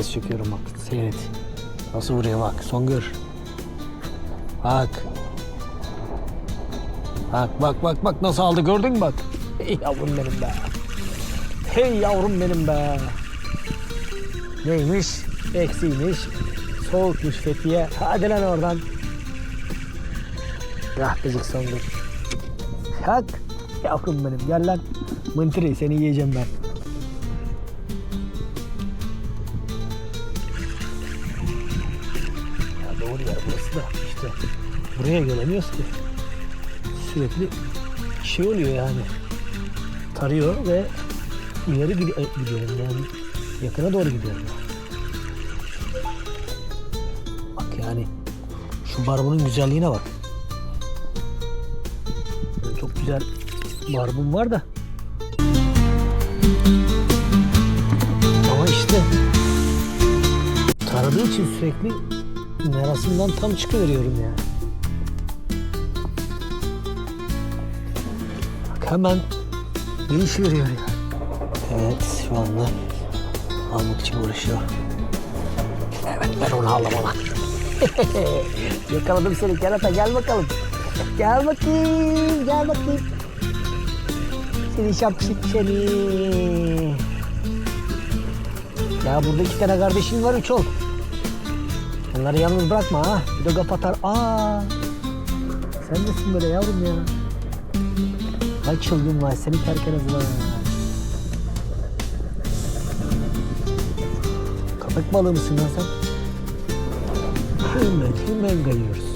Kez çekiyorum bak. Seyret. Nasıl vuruyor bak. Son gör. Bak. Bak bak bak bak nasıl aldı gördün mü bak. Hey yavrum benim be. Hey yavrum benim be. Neymiş? Eksiymiş. Soğukmuş Fethiye. Hadi lan oradan. Rahbecik son gör. Hak. Yavrum benim gel lan. Mıntırı seni yiyeceğim ben. Doğru yer burası da işte. Buraya gelemiyoruz ki. Sürekli şey oluyor yani. Tarıyor ve ileri e, gidiyorum yani. Yakına doğru gidiyorum. Bak yani şu barbunun güzelliğine bak. Çok güzel barbun var da. Ama işte taradığı için sürekli merasından tam çıkıveriyorum yani. Bak hemen bir iş veriyor ya. Evet şu anda almak için uğraşıyor. Evet ben onu ona. Yakaladım seni kerata gel bakalım. Gel bakayım gel bakayım. Seni şapşik seni. Ya burada iki tane kardeşin var üç ol. Onları yalnız bırakma ha. Bir de kapatar. Aa. Sen nesin böyle yavrum ya? Ay çılgın var seni kerkenez var. Köpek balığı mısın lan sen? Hemen hemen kayıyoruz.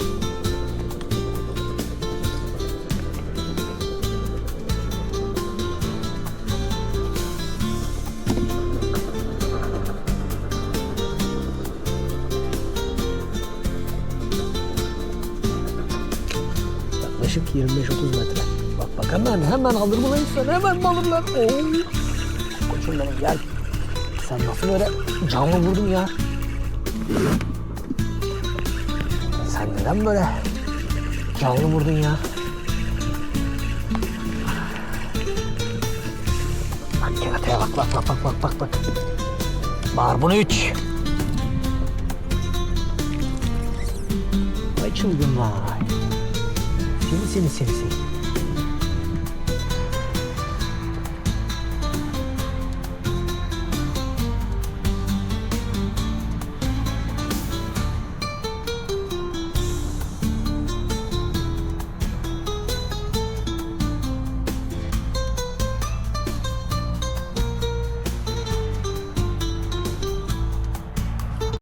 Yaklaşık 25-30 metre. Bak bak hemen hemen alır mı lan insan? Hemen alırlar? Oo. Koçum benim gel. Sen nasıl böyle canlı vurdun ya? Sen neden böyle canlı vurdun ya? Bak kerataya bak bak bak bak bak bak bak. Barbun 3. Vay çılgın vay. Seni seni seni seni.